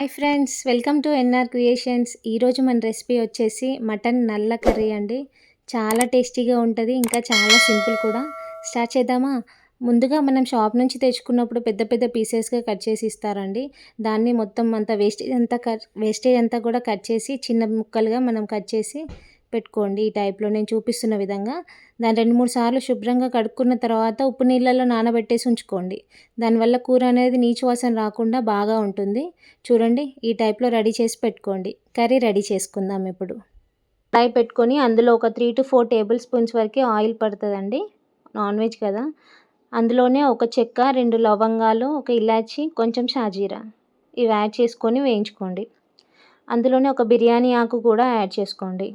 Hi friends welcome to NR creations ఈరోజు మన recipe వచ్చేసి మటన్ నల్ల కర్రీ అండి. చాలా టేస్టీగా ఉంటుంది ఇంకా చాలా సింపుల్ కూడా. స్టార్ట్ చేద్దామా? ముందుగా మనం షాప్ నుంచి తెచ్చుకున్నప్పుడు పెద్ద పెద్ద పీసెస్గా కట్ చేసి ఇస్తారండి. దాన్ని మొత్తం అంతా వేస్టేజ్ అంతా కట్ వేస్టేజ్ అంతా కూడా కట్ చేసి చిన్న ముక్కలుగా మనం కట్ చేసి పెట్టుకోండి ఈ టైప్లో నేను చూపిస్తున్న విధంగా. దాన్ని రెండు మూడు సార్లు శుభ్రంగా కడుక్కున్న తర్వాత ఉప్పు నీళ్ళలో నానబెట్టేసి ఉంచుకోండి. దానివల్ల కూర అనేది నీచు వాసన రాకుండా బాగా ఉంటుంది. చూడండి ఈ టైప్లో రెడీ చేసి పెట్టుకోండి. కర్రీ రెడీ చేసుకుందాం ఇప్పుడు. ఫ్రై పెట్టుకొని అందులో ఒక three two four tablespoons వరకు ఆయిల్ పడుతుందండి. నాన్ వెజ్ కదా. అందులోనే ఒక చెక్క రెండు లవంగాలు ఒక ఇలాచి కొంచెం షాజీరా. ఇవి యాడ్ చేసుకొని వేయించుకోండి. అందులోనే ఒక బిర్యానీ ఆకు కూడా యాడ్ చేసుకోండి.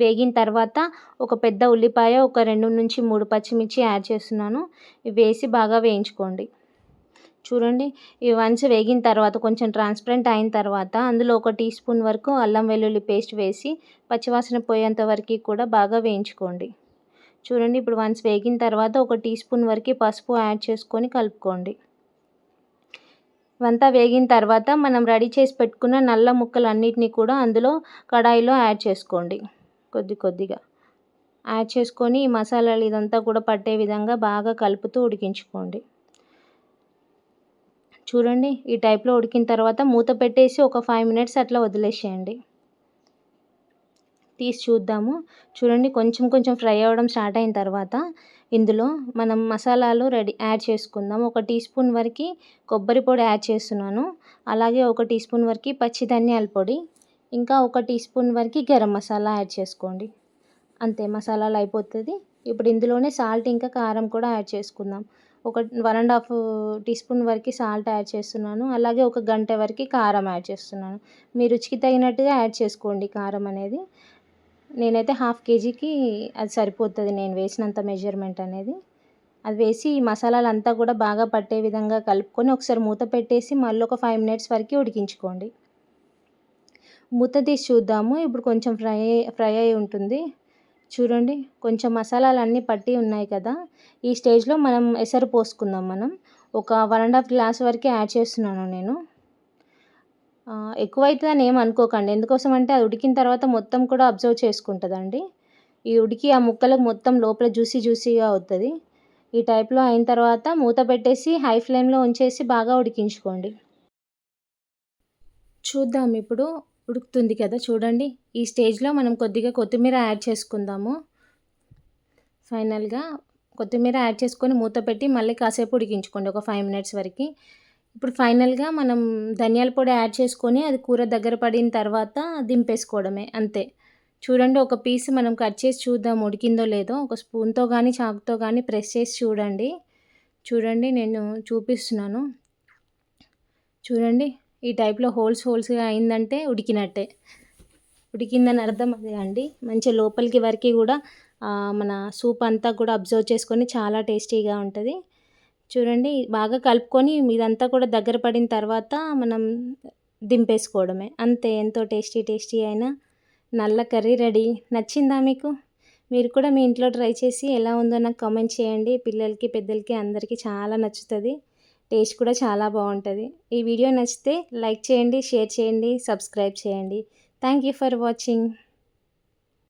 వేగిన తర్వాత ఒక పెద్ద ఉల్లిపాయ ఒక రెండు నుంచి మూడు పచ్చిమిర్చి యాడ్ చేస్తున్నాను. ఇవి వేసి బాగా వేయించుకోండి. చూడండి ఇవి వన్స్ వేగిన తర్వాత కొంచెం ట్రాన్స్పరెంట్ అయిన తర్వాత అందులో ఒక టీ స్పూన్ వరకు అల్లం వెల్లుల్లి పేస్ట్ వేసి పచ్చివాసన పోయేంత వరకు కూడా బాగా వేయించుకోండి. చూడండి ఇప్పుడు వన్స్ వేగిన తర్వాత ఒక టీ స్పూన్ వరకు పసుపు యాడ్ చేసుకొని కలుపుకోండి. ఇవంతా వేగిన తర్వాత మనం రెడీ చేసి పెట్టుకున్న నల్ల ముక్కలన్నిటినీ కూడా అందులో కడాయిలో యాడ్ చేసుకోండి. కొద్ది కొద్దిగా. యాడ్ చేసుకొని ఈ మసాలాలు ఇదంతా కూడా పట్టే విధంగా బాగా కలుపుతూ ఉడికించుకోండి. చూడండి ఈ టైప్లో ఉడికిన తర్వాత మూత పెట్టేసి ఒక ఫైవ్ మినిట్స్ అట్లా వదిలేసేయండి. తీసి చూద్దాము. చూడండి కొంచెం కొంచెం ఫ్రై అవ్వడం స్టార్ట్ అయిన తర్వాత ఇందులో మనం మసాలాలు రెడీ యాడ్ చేసుకుందాం. ఒక టీ స్పూన్ వరకు కొబ్బరి పొడి యాడ్ చేస్తున్నాను. అలాగే ఒక టీ స్పూన్ వరకు పచ్చి ధనియాల పొడి. ఇంకా ఒక టీ స్పూన్ వరకు గరం మసాలా యాడ్ చేసుకోండి. అంతే మసాలాలు అయిపోతుంది. ఇప్పుడు ఇందులోనే సాల్ట్ ఇంకా కారం కూడా యాడ్ చేసుకుందాం. ఒక one and half teaspoon వరకు సాల్ట్ యాడ్ చేస్తున్నాను. అలాగే ఒక గంట వరకు కారం యాడ్ చేస్తున్నాను. మీ రుచికి తగినట్టుగా యాడ్ చేసుకోండి కారం అనేది. నేనైతే హాఫ్ కేజీకి అది సరిపోతుంది నేను వేసినంత మెజర్మెంట్ అనేది. అది వేసి ఈ మసాలాలు అంతా కూడా బాగా పట్టే విధంగా కలుపుకొని ఒకసారి మూత పెట్టేసి మళ్ళీ ఒక ఫైవ్ మినిట్స్ వరకు ఉడికించుకోండి. మూత తీసి చూద్దాము. ఇప్పుడు కొంచెం ఫ్రై ఫ్రై అయి ఉంటుంది. చూడండి కొంచెం మసాలాలు అన్నీ పట్టి ఉన్నాయి కదా. ఈ స్టేజ్లో మనం ఎసరు పోసుకుందాం మనం. ఒక వన్ అండ్ హాఫ్ గ్లాస్ వరకు యాడ్ చేస్తున్నాను నేను. ఎక్కువ అవుతుందని ఏం అనుకోకండి. ఎందుకోసం అంటే అది ఉడికిన తర్వాత మొత్తం కూడా అబ్జర్వ్ చేసుకుంటుందండి. ఈ ఉడికి ఆ ముక్కలకు మొత్తం లోపల జ్యూసీ జ్యూసీగా అవుతుంది. ఈ టైప్లో అయిన తర్వాత మూత పెట్టేసి హై ఫ్లేమ్లో ఉంచేసి బాగా ఉడికించుకోండి. చూద్దాం ఇప్పుడు ఉడుకుతుంది కదా చూడండి. ఈ స్టేజ్లో మనం కొద్దిగా కొత్తిమీర యాడ్ చేసుకుందాము. ఫైనల్గా కొత్తిమీర యాడ్ చేసుకొని మూత పెట్టి మళ్ళీ కాసేపు ఉడికించుకోండి ఒక ఫైవ్ మినిట్స్ వరకు. ఇప్పుడు ఫైనల్గా మనం ధనియాల పొడి యాడ్ చేసుకొని అది కూర దగ్గర పడిన తర్వాత దింపేసుకోవడమే అంతే. చూడండి ఒక పీస్ మనం కట్ చేసి చూద్దాం ఉడికిందో లేదో. ఒక స్పూన్తో కానీ చాకుతో కానీ ప్రెస్ చేసి చూడండి. చూడండి నేను చూపిస్తున్నాను. చూడండి ఈ టైప్లో హోల్స్ హోల్స్గా అయిందంటే ఉడికినట్టే. ఉడికిందని అర్థం అదే అండి. మంచిగా లోపలికి వరకు కూడా మన సూప్ అంతా కూడా అబ్జర్వ్ చేసుకొని చాలా టేస్టీగా ఉంటుంది. చూడండి బాగా కలుపుకొని ఇదంతా కూడా దగ్గర పడిన తర్వాత మనం దింపేసుకోవడమే. అంతే ఎంతో టేస్టీ టేస్టీ అయినా నల్ల కర్రీ రెడీ. నచ్చిందా మీకు? మీరు కూడా మీ ఇంట్లో ట్రై చేసి ఎలా ఉందో నాకు కామెంట్ చేయండి. పిల్లలకి పెద్దలకి అందరికీ చాలా నచ్చుతుంది. టేస్ట్ కూడా చాలా బాగుంటుంది. ఈ వీడియో నచ్చితే లైక్ చేయండి షేర్ చేయండి సబ్స్క్రైబ్ చేయండి. Thank you for watching.